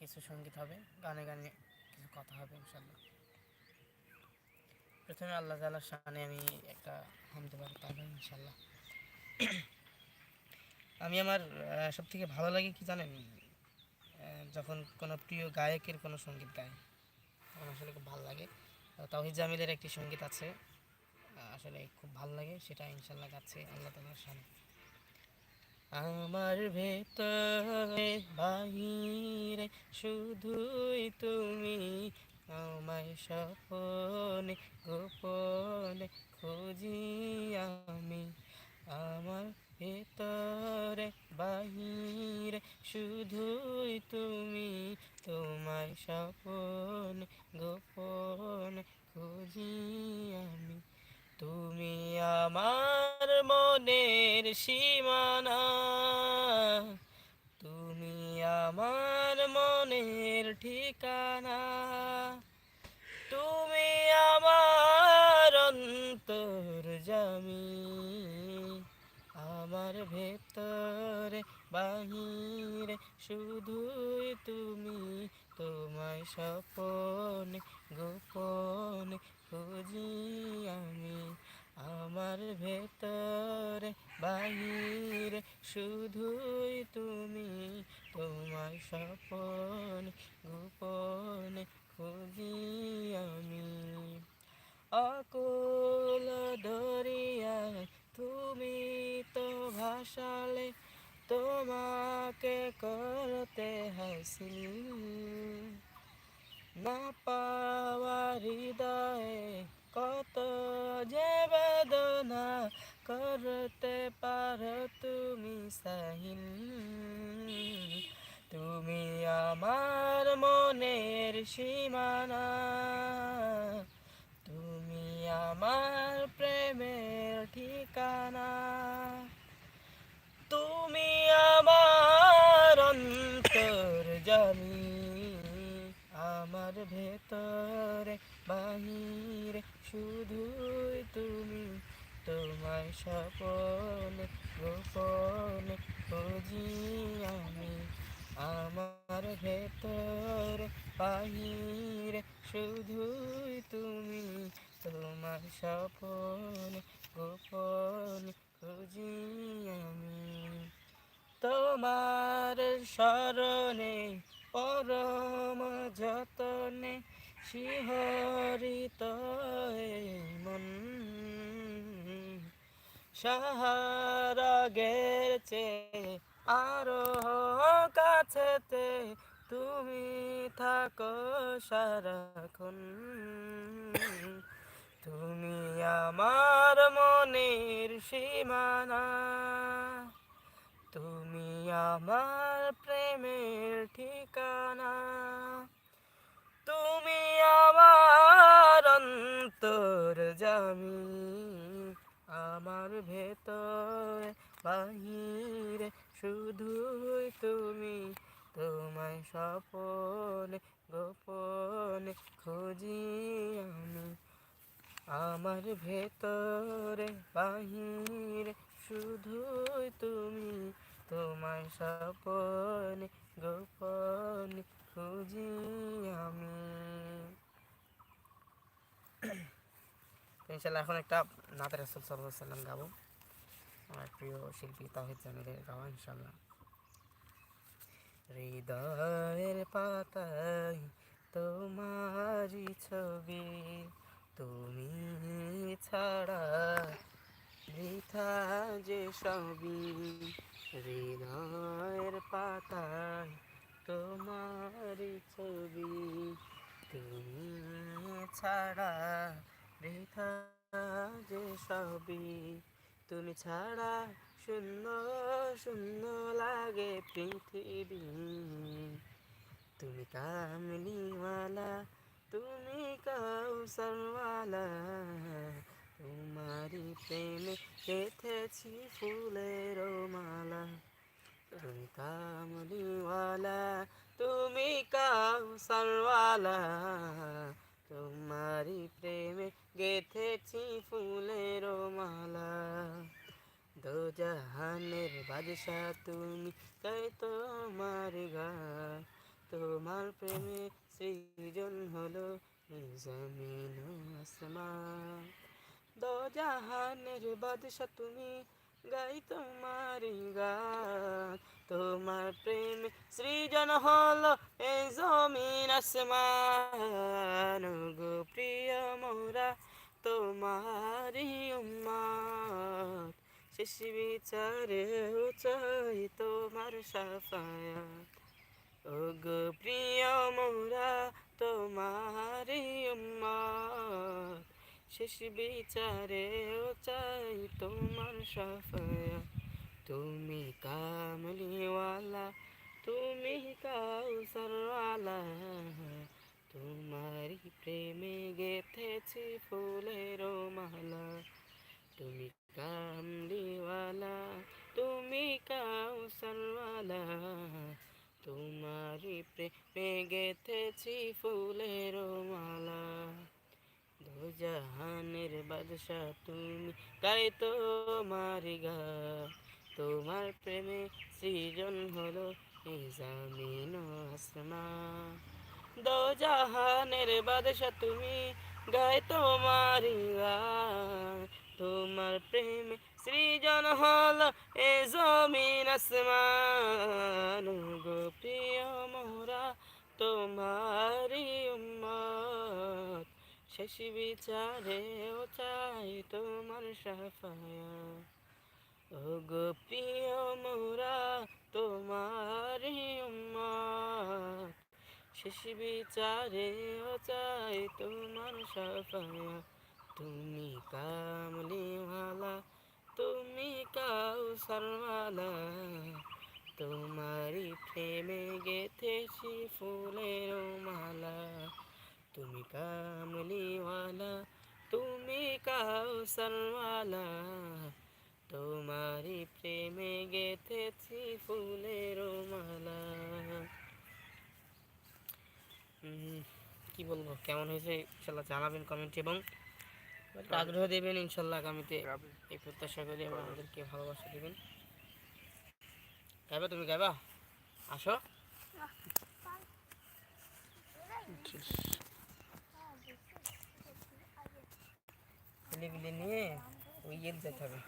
কিছু সংগীত হবে, গানে গানে কিছু কথা হবে ইনশাল্লাহ প্রথমে আল্লাহ তালার সামনে আমি একটা হামতে পারি তারপর ইনশাল্লাহ আমি আমার সব থেকে ভালো লাগে কি জানেন? যখন কোনো প্রিয় গায়কের কোনো সংগীত গায়, আমার আসলে খুব ভালো লাগে। তাহিদ জামিলের একটি সংগীত আছে আসলে খুব ভালো লাগে, সেটা ইনশাল্লাহ গাচ্ছে আল্লাহ তালার সামনে আমার ভেতরে বাহিরে শুধুই তুমি। আমায় স্বপনে, গোপনে খুঁজি আমি। আমার ভেতরে বাহিরে শুধুই তুমি। তোমায় স্বপনে, গোপনে খুঁজি আমি। তুমি আমার মনের সীমানা। তুমি আমার মনের ঠিকানা। তুমি আমার অন্তর জামি আমার ভেতরে বাহিরে শুধুই তুমি। তোমায় স্বপনে গোপনে খুঁজি আমি আমার ভেতরে, বাহিরে শুধুই তুমি তোমার স্বপনে, গোপনে খুঁজি আমি। অকুল দরিয়ায় তুমি তো ভাসালে, তোমাকে করতে হাসিল। না পাওয়া হৃদয়ে কত যে বেদনা করতে পারো তুমি সাহিল। তুমি আমার মনের সীমানা। তুমি আমার প্রেমের ঠিকানা। ভেতরে, বাহিরে শুধুই তুমি। তোমায় স্বপনে গোপনে খুঁজি আমি। আমার ভেতরে, বাহিরে শুধুই তুমি। তোমার স্বপনে গোপনে খুঁজি আমি। তোমার স্মরণে পরম যতনে শিহরিত মন। সাহারাগের চেয়ে আরও কাছেতে তুমি থাকো সারাক্ষণ। তুমি আমার মনের সীমানা। তুমি আমার প্রেমের ঠিকানা অন্তর জামি আমার ভেতর বাহিরে, শুধুই তুমি তোমায় স্বপনে গোপনে খুঁজি আমি। আমার ভেতরে বাহিরে, শুধুই তুমি তোমায় স্বপনে গোপনে খুঁজি আমি তো ইনশাল্লাহ এখন একটা নাতে রাসুল সাল্লাহ সাল্লাম গাবো। আমার প্রিয় শিল্পী তাহিদ জামিলের গাওয়া ইনশাল্লাহ হৃদয়ের পাতায় তোমারই ছবি, তুমি ছাড়া বৃথা যে সবই। হৃদয়ের পাতায় তোমারই ছবি, তুমি ছাড়া বৃথা যে সবই তুমি ছাড়া শূন্য শূন্য লাগে পৃথিবী। তুমি কামলিওয়ালা, তুমি কাউসারওয়ালা তোমারি প্রেমে গেথেছি ফুলের মালা। তুমি কামলিওয়ালা, তুমি কাউসারওয়ালা তোমারি প্রেমে গেথেছি ফুলের মালা। দো জাহানের বাদশা তুমি তাই তোমার গা। তোমার প্রেমে সৃজন হলো জমিন আসমান। দো জাহানের বাদশা তুমি গাই তোমার গান তোমার প্রেম সৃজন হলো এই জমিন আসমান গো। প্রিয় মোরা, তোমারই উম্মত। শেষ বিচারে চাই তোমার সাফায়াত। ও গো প্রিয় মোরা, তোমারই উম্মত। শেষ বিচারে চাই তোমার সাফায়াত। তুমি কামলিওয়ালা, তুমি কাউসারওয়ালা। তোমারই প্রেমে গেথেছি ফুলের মালা। তুমি কামলিওয়ালা, তুমি কাউসারওয়ালা। তোমারই প্রেমে গেথেছি ফুলের মালা। দো জাহানের বাদশা তুমি তাই তোমার গা। তোমার প্রেমে সৃজন হলো জামিন ও আসমান দো বাদশা তুমি গায় তোমার গান তোমার প্রেমে সৃজন হল এ জমিন আসমান। গো প্রিয় মোরা, তোমারই উম্মত। বিচারে ও চাই তোমার সাফায়া ও গো প্রিয় মোরা শেষ বিচারে চাই তোমার সাফায়া। তুমি কামলিওয়ালা, তুমি কাউসারওয়ালা তোমারই প্রেমে গেথেছি ফুলের মালা। তুমি কামলিওয়ালা, তুমি কাউ কাউসারওয়ালা তোমারই প্রেমে গেথেছি ফুলের মালা উম, কি বলব কেমন হয়েছে ইনশাল্লাহ জানাবেন কমেন্টে এবং একটা আগ্রহ দেবেন ইনশাল্লাহ আগামীতে এই প্রত্যাশা করি এবং আমাদেরকে ভালোবাসা দেবেন। গাইবা তুমি গাইবা? আসো। নিয়ে ওই যেতে হবে।